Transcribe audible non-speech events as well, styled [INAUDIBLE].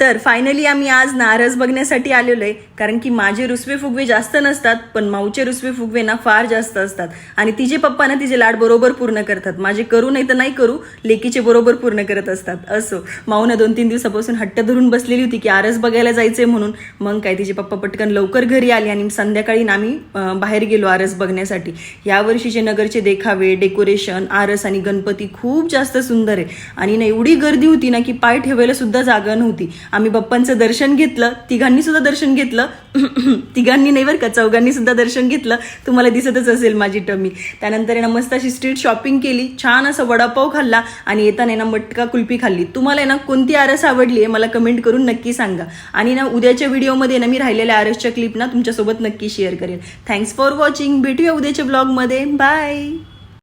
तर फायनली आम्ही आज नारस बघण्यासाठी आलेलो आहे कारण की माझे रुसवे फुगवे जास्त नसतात पण माऊचे रुसवे फुगवे ना फार जास्त असतात. आणि तिचे पप्पा ना तिचे लाड बरोबर पूर्ण करतात. माझे करू नाही तर नाही करू लेकीचे बरोबर पूर्ण करत असतात. असो. माऊ ना दोन तीन दिवसापासून हट्ट धरून बसलेली होती की आरस बघायला जायचंय म्हणून. मग काय तिचे पप्पा पटकन लवकर घरी आले आणि संध्याकाळी ना आम्ही बाहेर गेलो आरस बघण्यासाठी. यावर्षीचे नगरचे देखावे डेकोरेशन आरस आणि गणपती खूप जास्त सुंदर आहे. आणि ना एवढी गर्दी होती ना की पाय ठेवायला सुद्धा जागा नव्हती. आम्ही बाप्पांचं दर्शन घेतलं तिघांनी सुद्धा दर्शन घेतलं. [CLEARS THROAT] तिघांनी नाही बरं का चौघांनी सुद्धा दर्शन घेतलं. तुम्हाला दिसतच असेल माझी टमी. त्यानंतर ना मस्त अशी स्ट्रीट शॉपिंग केली. छान असं वडापाव खाल्ला आणि येताना ना मटका कुल्फी खाल्ली. तुम्हाला आहे ना कोणती आरस आवडली आहे मला कमेंट करून नक्की सांगा. आणि ना उद्याच्या व्हिडिओमध्ये ना मी राहिलेल्या आरसच्या क्लिप ना तुमच्यासोबत नक्की शेअर करेल. थँक्स फॉर वॉचिंग भेटूया उद्याच्या ब्लॉगमध्ये बाय